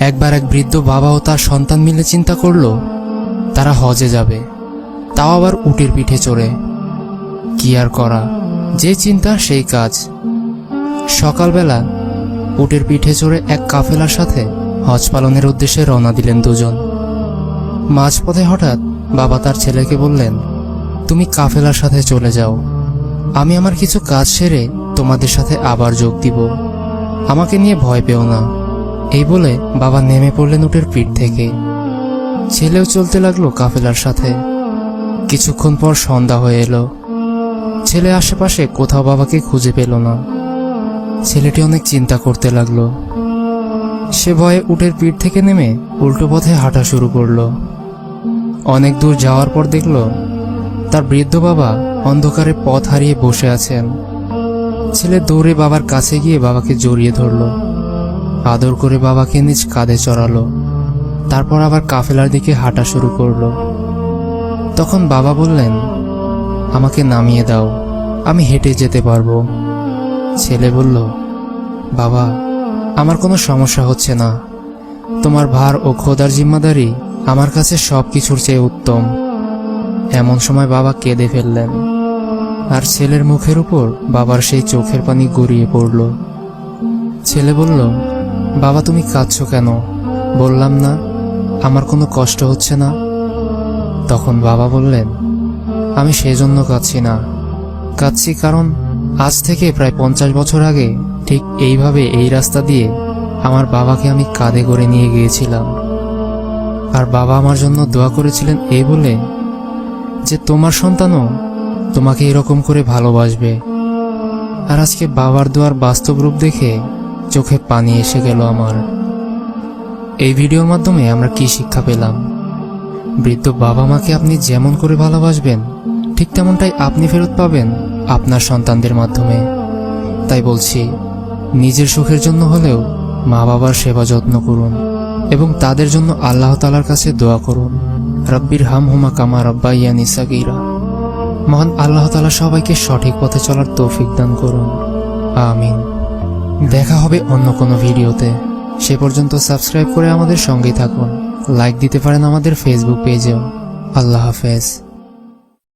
একবার এক বৃদ্ধ বাবা ও তার সন্তান মিলে চিন্তা করল, তারা হজে যাবে। তাও আবার উটের পিঠে চড়ে। কি আর করা? যে চিন্তা, সেই কাজ। সকালবেলা উটের পিঠে চড়ে এক কাফেলার সাথে হজ পালনের উদ্দেশ্যে রওনা দিলেন দুজন। মাঝপথে হঠাৎ বাবা তার ছেলেকে বললেন, তুমি কাফেলার সাথে চলে যাও। আমি আমার কিছু কাজ সেরে তোমাদের সাথে আবার যোগ দিব। আমাকে নিয়ে ভয় পেও না। এই বলে বাবা নেমে পড়লেন উটের পিঠ থেকে। ছেলেও চলতে লাগল কাফেলার সাথে। কিছুক্ষণ পর সন্ধ্যা হয়ে এলো। ছেলে আশেপাশে কোথাও বাবাকে খুঁজে পেল না। ছেলেটি অনেক চিন্তা করতে লাগল। সে ভয়ে উটের পিঠ থেকে নেমে উল্টো পথে হাঁটা শুরু করল। অনেক দূর যাওয়ার পর দেখল তার বৃদ্ধ বাবা অন্ধকারে পথ হারিয়ে বসে আছেন। ছেলে দৌড়ে বাবার কাছে গিয়ে বাবাকে জড়িয়ে ধরলো। আদর করে বাবাকে নিজ কাঁধে চড়ালো। তারপর আবার কাফেলার দিকে হাঁটা শুরু করল। তখন বাবা বললেন, আমাকে নামিয়ে দাও, আমি হেঁটে যেতে পারব। ছেলে বলল, বাবা, আমার কোনো সমস্যা হচ্ছে না। তোমার ভার ও খোদার জিম্মাদারি আমার কাছে সব কিছুর চেয়ে উত্তম। এমন সময় বাবা কেঁদে ফেললেন। আর ছেলের মুখের উপর বাবার সেই চোখের পানি গড়িয়ে পড়ল। ছেলে বলল বাবা, তুমি কাঁদছো কেন? বললাম না। আমার কোনো কষ্ট হচ্ছে না। তখন বাবা বললেন, আমি সেজন্য কাঁদছি না। কাঁদছি কারণ আজ থেকে প্রায় পঞ্চাশ বছর আগে ঠিক এইভাবে এই রাস্তা দিয়ে আমার বাবাকে আমি কাঁধে করে নিয়ে গিয়েছিলাম। আর বাবা আমার জন্য দোয়া করেছিলেন এই বলে যে, তোমার সন্তানও তোমাকে এরকম করে ভালোবাসবে। আর আজকে বাবার দোয়ার বাস্তব রূপ দেখে চোখে পানি এসে গেল আমার। এই ভিডিওর মাধ্যমে আমরা কি শিক্ষা পেলাম? বৃদ্ধ বাবা মাকে আপনি যেমন করে ভালোবাসবেন, ঠিক তেমনটাই আপনি ফেরত পাবেন আপনার সন্তানদের মাধ্যমে। তাই বলছি, নিজের সুখের জন্য হলেও মা বাবার সেবা যত্ন করুন এবং তাদের জন্য আল্লাহ তালার কাছে দোয়া করুন। রব্বির হাম হুমা কামা রব্বা রব্বাইয়া নিসাগিরা মহান আল্লাহ তালা সবাইকে সঠিক পথে চলার তৌফিক দান করুন। আমিন। দেখা হবে অন্য কোনো ভিডিওতে। সে পর্যন্ত সাবস্ক্রাইব করে আমাদের সঙ্গেই থাকুন। লাইক দিতে পারেন আমাদের ফেসবুক পেজেও। আল্লাহ হাফেজ।